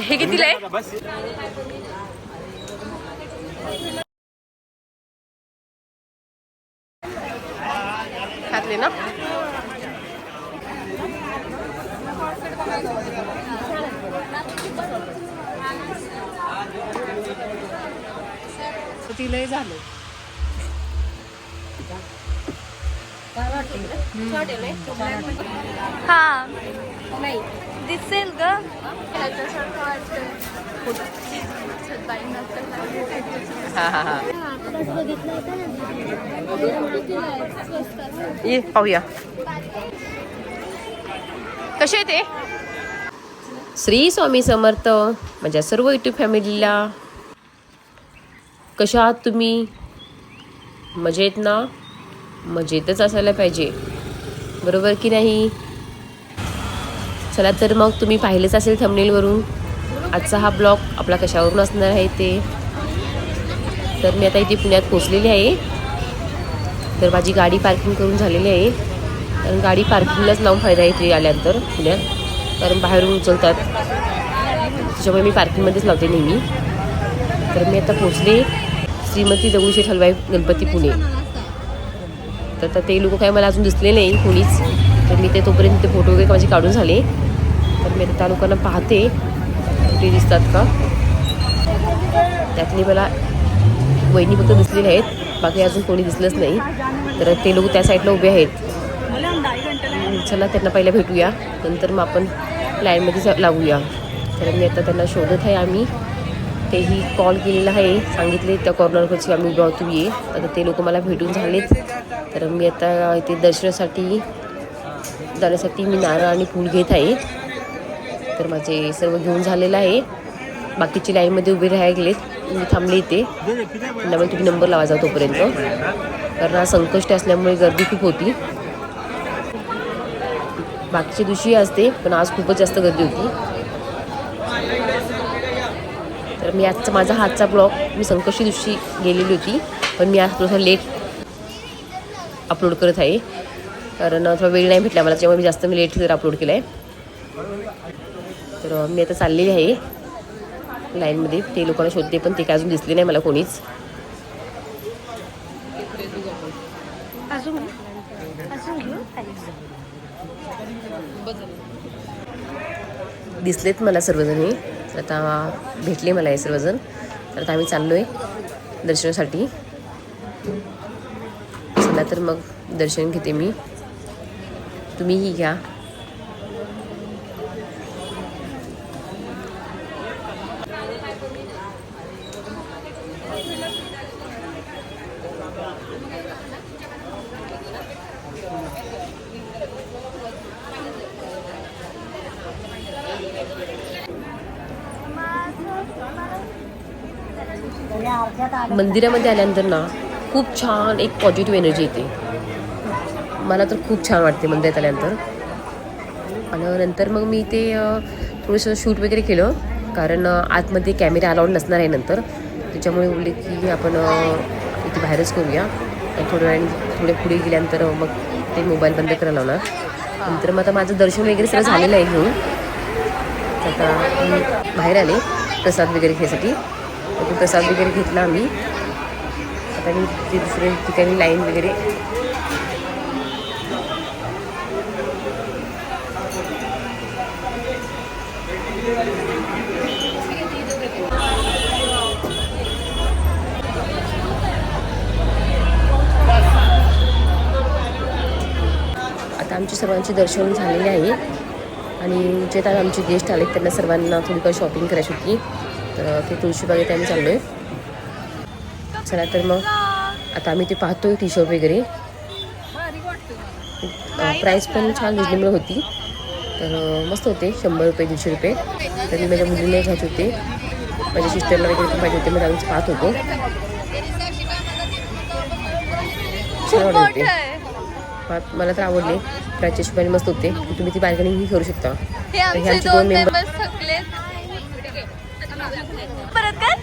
हे कितीला आहे? घातले ना? तिलाही झालं. हा. नाही. दिसेल ग. हा हा हा ये पाहूया. कसे ते श्री स्वामी समर्थ माझ्या सर्व युट्यूब फॅमिलीला कशा आहात तुम्ही? मजेत ना? मजेतच असायला पाहिजे. बरोबर की नाही? चला तर मग तुम्ही पाहिलेच असेल थंबनेलवरून आजचा हा ब्लॉग आपला कशावरून असणार आहे ते? तर मी आता इथे पुण्यात पोचलेली आहे. तर माझी गाडी पार्किंग करून झालेली आहे. कारण गाडी पार्किंगलाच लावून फायदा आहे इथे आल्यानंतर पुण्यात. कारण बाहेरून उचलतात. त्याच्यामुळे मी पार्किंगमध्येच लावते नेहमी. तर मी आता पोचले श्रीमती दगडूशेठ हलवाई गणपती पुणे. तर आता ते लोक काय मला अजून दिसले नाही कोणीच. तर मी ते तोपर्यंत ते फोटो वगैरे माझे काढून झाले. तर मी त्या लोकांना पाहते. कुठे दिसतात का? त्यातली मला वहिनी फक्त दिसलेले आहेत. बाकी अजून कोणी दिसलंच नाही. तर ते लोक त्या साईडला उभे आहेत. चला त्यांना पहिला भेटूया. नंतर मग आपण लाईनमध्ये लागूया. तर मी आता त्यांना शोधत आहे आम्ही. तेही कॉल केलेला आहे. सांगितले त्या कॉर्नरवरची आम्ही उभा होतो ये आता ते लोक मला भेटून झालेत. तर मी आता इथे दर्शनासाठी जाण्यासाठी मी नारळ आणि फूल घेत आहे. तर माझे सर्व घेऊन झालेलं आहे. बाकीचे लाईनमध्ये उभे राहायला मी थांबले इथे. त्यामुळे तुम्ही नंबर लावा जाऊ तोपर्यंत. कारण आज संकष्ट असल्यामुळे गर्दी खूप होती. बाकीच्या दिवशी असते पण आज खूपच जास्त गर्दी होती. तर मी आजचा माझा हातचा ब्लॉग मी संकष्टी दिवशी गेलेली होती पण मी आज थोडासा लेट अपलोड करत आहे. कारण थोडा वेळ नाही भेटला मला त्याच्यामुळे मी जास्त मी लेट जर अपलोड केला आहे तर मी आता चाललेली आहे लाईनमध्ये ते लोकांना शोधते पण ते काय अजून दिसले नाही मला कोणीच. दिसलेत मला सर्वजणी. तर आता भेटले मला हे सर्वजण. तर आता आम्ही चाललो आहे दर्शनासाठी. चला तर मग दर्शन घेते मी. तुम्हीही घ्या. मंदिरामध्ये आल्यानंतर ना खूप छान एक पॉझिटिव्ह एनर्जी येते. मला तर खूप छान वाटते मंदिरात आल्यानंतर. आणि नंतर मग मी ते थोडंसं शूट वगैरे केलं. कारण आतमध्ये कॅमेरा अलाउड नसणार आहे नंतर. त्याच्यामुळे बोलले की आपण इथे बाहेरच करूया. थोड्या वेळाने थोडे पुढे गेल्यानंतर मग ते मोबाईल बंद करायला लावणार. नंतर मग आता माझं दर्शन वगैरे सगळं झालेलं आहे घेऊन. आता मी बाहेर आले प्रसाद वगैरे घ्यायसाठी. तो प्रसाद वगैरे घेतला आम्ही. आता मी ते दुसऱ्या ठिकाणी लाईन वगैरे. आता आमचे सर्वांचे दर्शन झालेले आहे. आणि जे आता आमचे गेस्ट आले त्यांना सर्वांना थोडीफार शॉपिंग करायची होती. तर ते तुळशीबागेत आम्ही चाललो आहे चला तर मग आता आम्ही ते पाहतोय टी शर्ट वगैरे प्राईस पण छान रिजनेबल होती. तर मस्त होते शंभर रुपये दीडशे रुपये. तर मी माझ्या मुलीला घ्यायचे होते. माझ्या सिस्टरला वगैरे पण पाहिजे होते मग आम्ही पाहत होतो. छान वाटत होते मला तर आवडले. प्राईसच्या हिशोबाने मस्त होते. तुम्ही ती बार्गेनिंगही करू शकता. हे हे आमचे दोन मेंबर परत कर.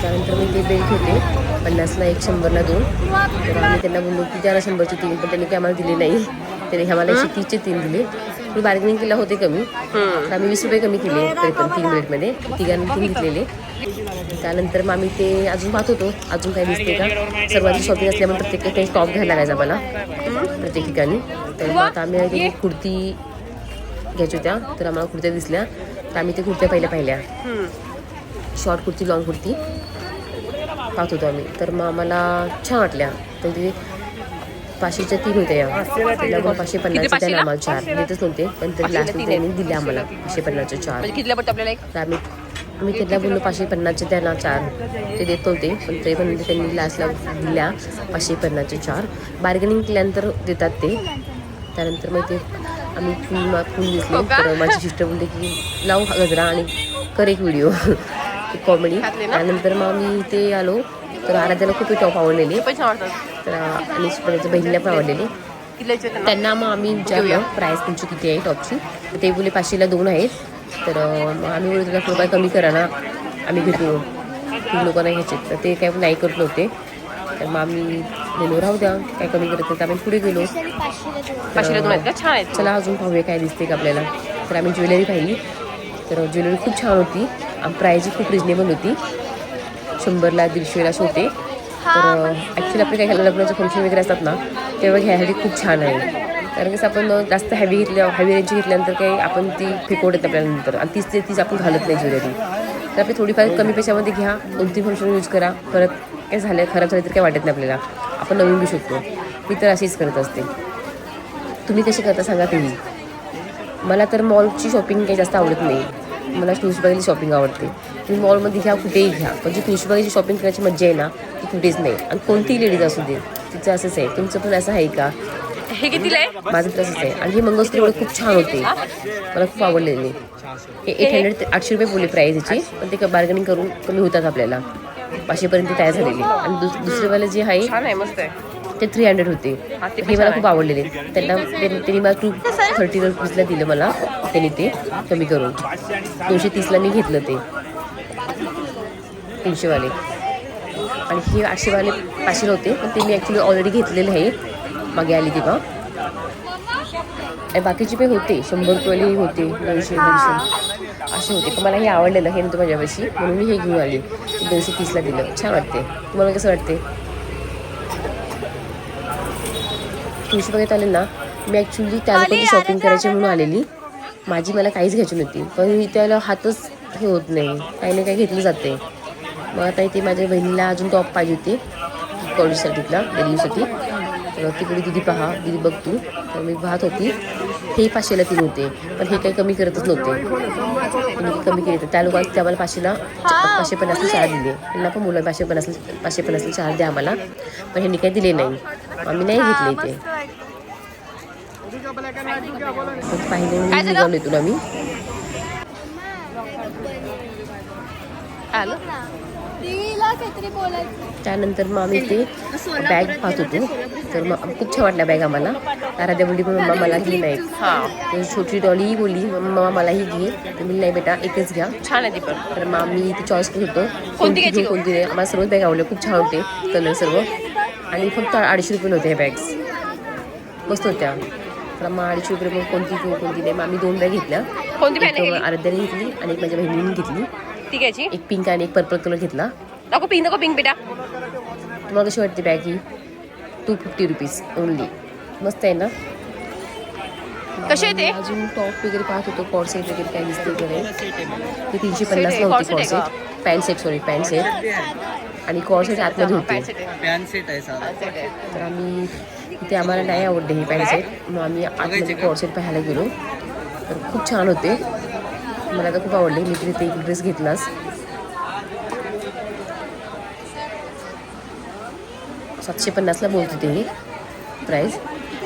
त्यानंतर मी ते बेल्ट होते पन्नासला एक शंभरला दोन. तर आम्ही त्यांना बोललो की द्या शंभरचे तीन पण त्यांनी काही आम्हाला दिले नाही. त्यांनी आम्हाला एकशे तीसचे तीन दिले. मी बार्गेनिंग केला होते कमी. तर आम्ही वीस रुपये कमी केले तरी पण तीन बेल्टमध्ये तिघांनी तीन घेतलेले. त्यानंतर मग आम्ही ते अजून पाहत होतो. अजून काही दिसते का? सर्वांची शॉपिंग असल्यामुळे प्रत्येक काही स्टॉप घ्यायला लागायचा मला प्रत्येक ठिकाणी. तर आता आम्ही कुर्ती घ्यायच्या होत्या. तर आम्हाला कुर्त्या दिसल्या. तर आम्ही ते कुर्त्या पहिल्या पाहिल्या. शॉर्ट कुर्ती लॉंग कुर्ती पाहत होतो आम्ही. तर मग आम्हाला छान वाटल्या. तर ते पाचशेच्या तीन होत्या तिला पाचशे पन्नासच्या त्याला आम्हाला चार. देतच नव्हते पण तरी लास्ट त्यांनी दिले आम्हाला. पाचशे पन्नासच्या चार. म्हणजे तर आम्ही आम्ही त्यांना बोललो पाचशे पन्नासचे त्यांना चार. ते देत नव्हते पण ते पण त्यांनी लास्टला दिल्या पाचशे पन्नासचे चार. बार्गेनिंग केल्यानंतर देतात ते. त्यानंतर मग ते आम्ही फुल फुल हो का? तर माझी सिस्टर बोलते की लाव हा गजरा आणि कर एक व्हिडिओ कॉमेडी घातले? त्यानंतर मग आम्ही ते आलो. तर आराध्याला खूप टॉप आवडलेले. तर आणि बहिणीला पण आवडलेले. त्यांना? मग आम्ही विचारलं प्राईस तुमची किती आहे टॉपची तर ते बोलले पाचशेला दोन आहेत. तर आम्ही बोलतो तुला रुपये कमी करा ना. आम्ही घेतो तीन लोक नाही घ्यायचे तर ते काय नाही करत नव्हते. तर मग आम्ही बोलू राहू द्या. काय कमी करत नाही तर आम्ही पुढे गेलो. पाचशेला दोन आहेत का? छान आहेत. चला अजून पाहूया काय दिसते का आपल्याला. तर आम्ही ज्वेलरी पाहिली. तर ज्वेलरी खूप छान होती. प्राईजही खूप रिजनेबल होती. शंभरला दीडशेला असे होते तर ॲक्च्युली आपले काही लग्नाचे फंक्शन वगैरे असतात ना तेव्हा घ्यायसाठी खूप छान आहे. कारण कसं आपण जास्त हॅवी घेतल्या हॅवी रेंजची घेतल्यानंतर काही आपण ती फेकवत येते आपल्यानंतर आणि तीच ते तीच आपण घालत नाही ज्वेलरी तर. आपली थोडीफार कमी पैशामध्ये घ्या दोन तीन फंक्शन यूज करा. परत काय झालं खराब झालं तर काही वाटत नाही आपल्याला. आपण नवीन घेऊ शकतो. मी तर अशीच करत असते. तुम्ही कशी करता सांगा तुम्ही. मला तर मॉलची शॉपिंग काही जास्त आवडत नाही. मला तुळशीबागेची शॉपिंग आवडते. तुम्ही मॉलमध्ये घ्या कुठेही घ्या. पण जी तुळशीबागेची शॉपिंग करायची मजा आहे ना ती कुठेच नाही. आणि कोणतीही लेडीज असू दे तिचं असंच आहे. तुमचं पण असं आहे का? हे कितीला आहे? माझं तर असंच आहे. आणि हे मंगळसूत्र एवढं खूप छान होते. मला खूप आवडलेले हे एट हंड्रेड ते आठशे रुपये बोलले प्राईस याची. पण ते बार्गेनिंग करून कमी होतात आपल्याला. पाचशेपर्यंत तयार झालेली. आणि दुस दुसरेवाले जे आहे ते थ्री हंड्रेड होते. हा, ते मला खूप आवडलेले. त्यांना त्यांनी त्यांनी मला टू थर्टी रुपीजला दिलं मला. त्यांनी ते कमी करून. दोनशे तीसला मी घेतलं ते. तीनशेवाले. आणि हे आठशेवाले पाचशेला होते पण ते मी ॲक्च्युली ऑलरेडी घेतलेले आहे मागे आली तेव्हा. आणि बाकीचे पण होते शंभर रुपयाले होते दोनशे दोनशे. असे होते. पण मला हे आवडलेलं हे नव्हतं माझ्यापाशी. म्हणून मी हे घेऊन आली. दोनशे तीसला दिलं. छान वाटते. तुम्हाला कसं वाटते? तुळशी बघत आले ना मी ॲक्च्युली त्या लोकांची शॉपिंग करायची म्हणून आलेली. माझी मला काहीच घ्यायची नव्हती. पण मी त्याला हातच हे होत नाही. काही ना काही घेतलं जाते मग आता इथे माझ्या बहिणीला अजून टॉप पाहिजे होते कॉलेजसाठीला डेलीसाठी तर तिकडे दिदी पहा दिदी बघ तू. तर मी पाहत होती. हे पाचशेला तीन होते पण हे काही कमी करतच नव्हते. कमी केले त्या लोकांनी ते आम्हाला पाचशेला पाचशे पन्नासला चार दिले. त्यांना पण मुलं पाचशे पन्नासला पाचशे पन्नासला चार द्या आम्हाला. पण ह्यांनी काही दिले नाही. आम्ही नाही घेतले इथे. पाहिले निघालो इथून आम्ही. आलं. त्यानंतर मग आम्ही ते बॅग पाहत होतो. तर मग खूप छान वाटल्या बॅग आम्हाला. आराध्या बोलली पण मम्मा मला घे नाही हां. तर छोटी डॉलीही बोलली मम्मा मलाही घे. तर मी नाही बेटा एकच घ्या. छान आहे ती पण. तर मग आम्ही ती चॉईस करत होतो. कोणती घ्यायची कोणती नाही. आम्हाला सर्वच बॅग आवडल्या खूप छान होते कलर सर्व. आणि फक्त अडीचशे रुपये होते ह्या बॅग्स मस्त होत्या. तर मग अडीचशे रुपये मग कोणती घेऊ कोणती नाही. मग आम्ही दोन बॅग घेतल्या. कोणती आराध्याने घेतली आणि एक माझ्या बहिणीने घेतली. ती घ्यायची? एक पिंक आणि एक पर्पल कलर घेतला. नको पिंक नको पिंक बेटा तुम्हाला कशी वाटते बॅग ही टू फिफ्टी रुपीज ओनली मस्त आहे ना कसे आहे ते? अजून टॉप वगैरे पाहत होतो कॉड सेट वगैरे काय दिसते वगैरे ते तीनशे Set पन्नासला आहे, होती cord कॉड set आहे set pant set sorry pant set आणि कॉड सेट आतमध्ये होते पॅन्ट सेट आहे. तर आम्ही ते आम्हाला नाही आवडले हे पॅन्ट सेट मग आम्ही आतमध्ये कॉड सेट पाहायला गेलो तर खूप छान होते मला तर खूप आवडले मी तिथे एक ड्रेस घेतलास सातशे पन्नासला बोलत होते हे प्राईस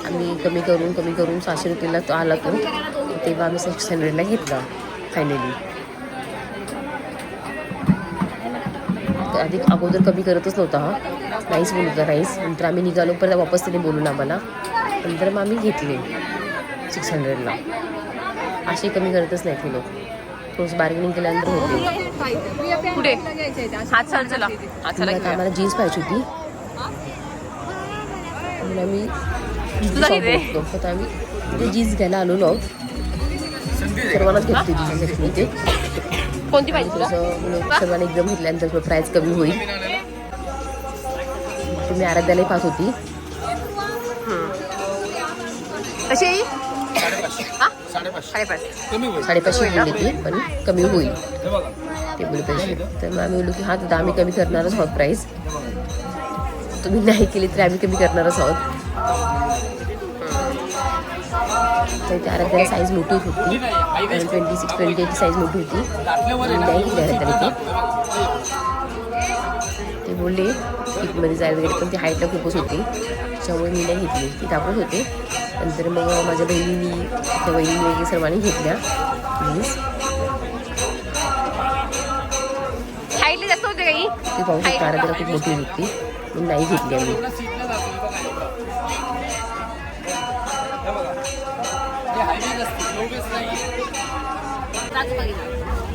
आम्ही कमी करून कमी करून सहाशे रुपयाला तो आला तो. तेव्हा आम्ही सिक्स हंड्रेडला घेतला फायनली आधी अगोदर कमी करतच नव्हता हा. नाहीच बोलत होता नाहीच नंतर आम्ही निघालो परत वापस त्याने बोलून आम्हाला. नंतर मग आम्ही घेतले सिक्स हंड्रेडला असे कमी करतच नाही ते लोक. थोडंसं बार्गेनिंग केल्यानंतर होते. आम्हाला जीन्स पाहिजे होती. तुला? शॉप तर आम्ही ते जीन्स घ्यायला आलो आहोत सर्वांनाच घेतली जीन्स इथे कोणती पाहिजे म्हणजे सर्वांना एकदम घेतल्यानंतर प्राईस कमी होईल. तुम्ही आराध्यालाही पाहत होती. कशी? साडेपाचशे. बोलली ती पण कमी होईल. ते बोलले पैसे. तर मग आम्ही बोललो की हा तर आम्ही कमी करणारच आहोत प्राईस तुम्ही नाही केली तरी आम्ही कमी करणारच आहोत. तर त्या आराध्याला साईज मोठी होती. Twenty six twenty eight size मोठी होती. नाही घेतली आराध्याला ती ते बोलले किटमध्ये जायला वगैरे. पण ती हाईटला खूपच होती. त्यामुळे मी नाही घेतली. ती दाखवत होते. नंतर मग माझ्या बहिणीनी त्या बहिणीने वगैरे सर्वांनी घेतल्या. जीन्स हाईटली जास्त होते काही ती पाहू शकता आराध्याला खूप मोठी होती. नाही घेतली आम्ही.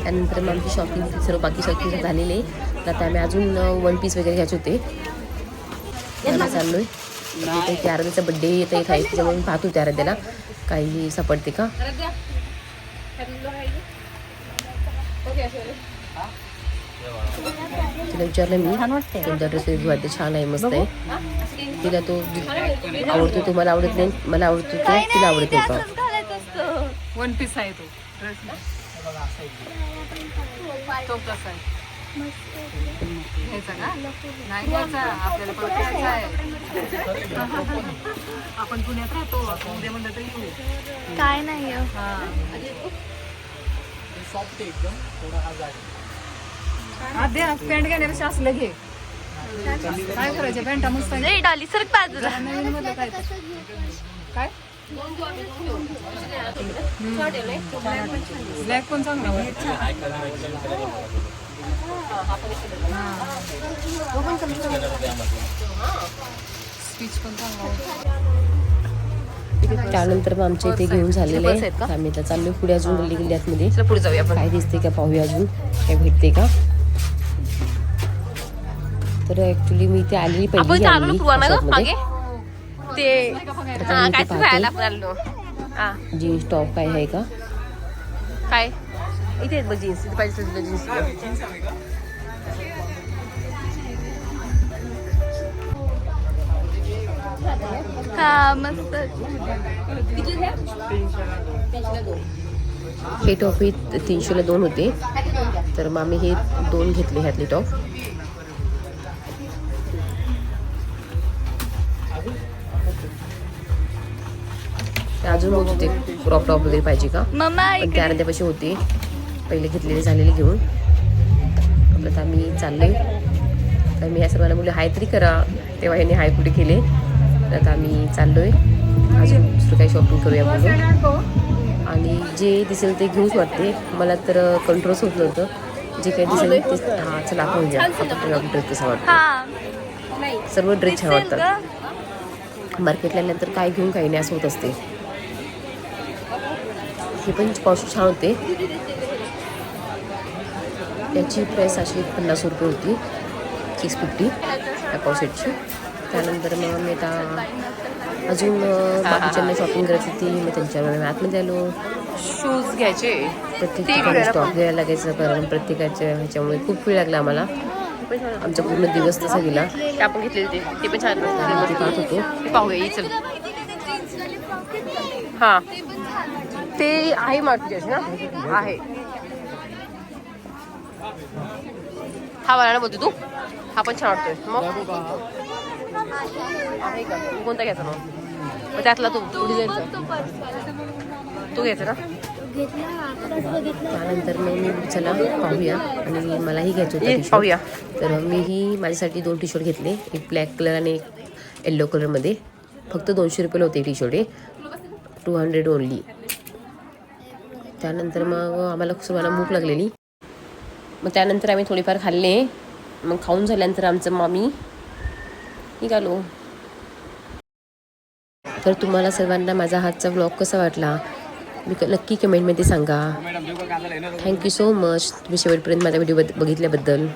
त्यानंतर मग आमची शॉपिंग सर्व बाकी शॉपिंग झालेली. आहे तर आता आम्ही अजून वन पीस वगैरे घ्यायचे होते. चाललोय. तिथे ते आराध्याचा बड्डे येत आहे. त्याच्यामुळे मी पाहत होते आराध्याला. काही सापडते का? तिला विचारलं मी कोणता ड्रेस वाटते छान आहे मस्त आहे तिला तो आवडतो तो मला आवडत नाही मला आवडतो तो तिला आवडत नाही वन पीस आहे तो कसा आहे आपण पुण्यात राहतो उद्या म्हणलं तर येऊ काय नाही हो. हा आद्या पॅन्ट घेण्यापेक्षा असलं घे काय करायचं? पॅन्टा मस्त आहे. ए, डॉली सर बाजूला. नवीन मधलं काय ते? काय? ब्लॅक पण चांगला वाटतो. स्पीच पण चांगला वाटतो. त्यानंतर मग आमच्या इथे घेऊन झालेलं आहे. आहेत का? तर आम्ही आता चाललोय पुढे अजून गल्ली गल्ल्यातमध्ये चला पुढे जाऊया आपण. काय दिसते का पाहूया अजून? काय भेटते का? तर ऍक्च्युली मी इथे आलेली पहिली आलेली शॉपमध्ये. ते हा हा. जीन्स टॉप काय आहे का? काय? इथे बघ जीन्स इथे पाहिजे तुला जीन्स. हा मस्त. हे टॉप हे तीनशेला दोन होते. तर मग आम्ही हे दोन घेतले ह्यातले टॉप. ते अजून बघ होते क्रॉप टॉप वगैरे पाहिजे का? पण ते इकडे. अर्ध्यापाशी होते. पहिले घेतलेले झालेले घेऊन. आपलं आता आम्ही चाललोय तर मी या सर्वांना मुलं हाय तरी करा. तेव्हा ह्याने हाय कुठे केले. तर आता आम्ही चाललोय. अजून दुसरं काही शॉपिंग करूया म्हणून. आणि जे दिसेल ते घेऊच वाटते. मला तर कंट्रोल्स होत नव्हतं. जे काही दिसेल ते हां चला आपण घ्या ड्रेस कसा वाटतो? सर्व ड्रेस छान वाटतात? मार्केटला आल्यानंतर काय घेऊन काही नाही असं होत असते. हे पण पाऊस छान होते. याची प्राईस अशी पन्नास रुपये होती. सिक्स फिफ्टी या पावसेटची त्यानंतर मग मी आता अजून बाकीच्यांना शॉपिंग करायची होती. मग त्यांच्यावर मी आतमध्ये आलो. शूज घ्यायचे. प्रत्येक ते ठिकाणी घ्यायला स्टॉक घ्यायला लागायचं कारण प्रत्येकाच्या ह्याच्यामुळे खूप वेळ लागला आम्हाला. आमचा पूर्ण दिवस तसा गेला. ते आपण घेतलेले ते ते पण छान आम्ही ते पाहत होतो. पाहूया चल? हा. ते आहे मार्केट ना? आहे. हा वाला ना बोलतो तू? हा पण छान वाटतोय. मग? कोणता घ्यायचा मग? मग त्यातला तू जायचा तो घ्यायचा ना त्यानंतर मग मी चला पाहूया. आणि मलाही घ्यायचं होतं पाहूया. तर मीही माझ्यासाठी दोन टी शर्ट घेतले. एक ब्लॅक कलर आणि एक येल्लो कलरमध्ये फक्त दोनशे रुपयाला होते T shirt two hundred only त्यानंतर मग आम्हाला सर्वांना भूक लागलेली. मग त्यानंतर आम्ही थोडीफार खाल्ले. मग खाऊन झाल्यानंतर आमचं मामी निघालो. तर तुम्हाला सर्वांना माझा हातचा ब्लॉग कसा वाटला? मी नक्की कमेंटमध्ये सांगा. थँक्यू सो मच तुम्ही शेवटपर्यंत माझा व्हिडिओ बघितल्याबद्दल.